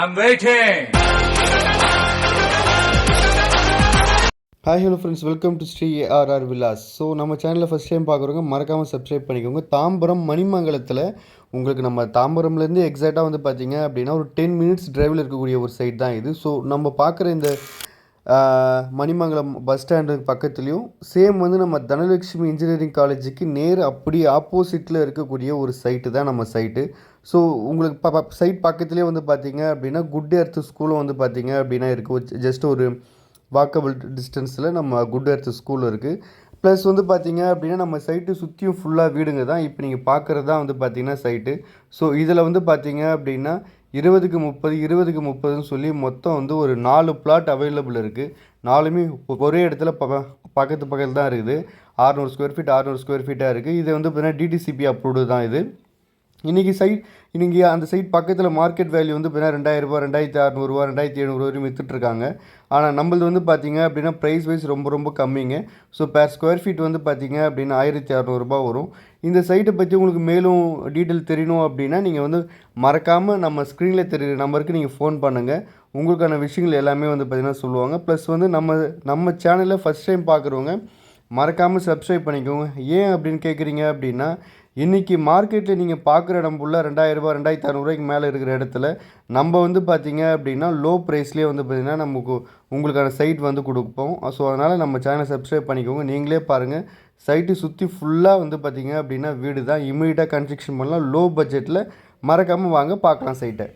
I'm waiting. Hi hello friends welcome to Sri RR Vilas so நம்ம சேனலில் first time பார்க்குறவங்க மறக்காமல் subscribe பண்ணிக்கோங்க. தாம்பரம் மணிமங்கலத்தில் உங்களுக்கு நம்ம தாம்பரம்லேருந்து எக்ஸாக்டாக வந்து பார்த்தீங்க அப்படின்னா ஒரு டென் மினிட்ஸ் டிரைவில் இருக்கக்கூடிய ஒரு சைட் தான் இது. ஸோ நம்ம பார்க்குற இந்த மணிமங்கலம் பஸ் ஸ்டாண்டுக்கு பக்கத்துலேயும் சேம் வந்து நம்ம தனலட்சுமி இன்ஜினியரிங் காலேஜுக்கு நேர் அப்படி ஆப்போசிட்டில் இருக்கக்கூடிய ஒரு சைட்டு தான் நம்ம சைட்டு ஸோ உங்களுக்கு ப சைட் பக்கத்துலேயே வந்து பார்த்தீங்க அப்படின்னா குட் எர்த் ஸ்கூலும் வந்து பார்த்தீங்க அப்படின்னா இருக்குது ஜஸ்ட் ஒரு வாக்கபிள் டிஸ்டன்ஸில் நம்ம குட் எர்த் ஸ்கூல் இருக்குது ப்ளஸ் வந்து பார்த்தீங்க அப்படின்னா நம்ம சைட்டு சுற்றியும் ஃபுல்லாக வீடுங்க தான். இப்போ நீங்கள் பார்க்குறது தான் வந்து பார்த்தீங்கன்னா சைட்டு ஸோ இதில் வந்து பார்த்தீங்க அப்படின்னா இருபதுக்கு முப்பது இருபதுக்கு முப்பதுன்னு சொல்லி மொத்தம் வந்து ஒரு நாலு பிளாட் அவைலபிள் இருக்குது நாலுமே ஒரே இடத்துல ப பக்கத்து பக்கத்தில் தான் இருக்குது. ஆறுநூறு ஸ்கொயர் ஃபீட் ஆறுநூறு ஸ்கொயர் ஃபீட்டாக இருக்குது இது வந்து பார்த்திங்கன்னா டிடிசிபி அப்ரூவ்டு தான் இது. இன்றைக்கி சைட் இன்றைக்கி அந்த சைட் பக்கத்தில் மார்க்கெட் வேல்யூ வந்து பார்த்தீங்கன்னா ரெண்டாயிரரூபா ரெண்டாயிரத்தி அறநூறுவா ரெண்டாயிரத்தி எழுநூறு வரையும் விற்றுட்ருக்காங்க ஆனால் நம்மளது வந்து பார்த்தீங்க அப்படின்னா ப்ரைஸ் வைஸ் ரொம்ப ரொம்ப கம்மிங்க. ஸோ பேர் ஸ்கொயர் ஃபீட் வந்து பார்த்தீங்க அப்படின்னா ஆயிரத்தி அறநூறுபா வரும். இந்த சைட்டை பற்றி உங்களுக்கு மேலும் டீட்டெயில் தெரியணும் அப்படின்னா நீங்கள் வந்து மறக்காமல் நம்ம ஸ்க்ரீனில் தெரியுற நம்பருக்கு நீங்கள் ஃபோன் பண்ணுங்கள் உங்களுக்கான விஷயங்கள் எல்லாமே வந்து பார்த்தீங்கன்னா சொல்லுவாங்க. ப்ளஸ் வந்து நம்ம நம்ம சேனலில் ஃபஸ்ட் டைம் பார்க்குறவங்க மறக்காமல் சப்ஸ்கிரைப் பண்ணிக்கோங்க. ஏன் அப்படின்னு கேட்குறீங்க அப்படின்னா இன்றைக்கி மார்க்கெட்டில் நீங்கள் பார்க்குற இடம் ஃபுல்லாக ரெண்டாயிரரூபா ரெண்டாயிரத்தி அறநூறுவாய்க்கு மேலே இருக்கிற இடத்துல நம்ம வந்து பார்த்தீங்க அப்படின்னா லோ ப்ரைஸ்லேயே வந்து பார்த்திங்கன்னா நமக்கு உங்களுக்கான சைட் வந்து கொடுப்போம். ஸோ அதனால் நம்ம சேனலை சப்ஸ்கிரைப் பண்ணிக்கோங்க. நீங்களே பாருங்கள் சைட்டு சுற்றி ஃபுல்லாக வந்து பார்த்தீங்க அப்படின்னா வீடு தான் இமீடியட்டாக கன்ஸ்ட்ரக்ஷன் பண்ணலாம். லோ பட்ஜெட்டில் மறக்காமல் வாங்க பார்க்கலாம் சைட்டை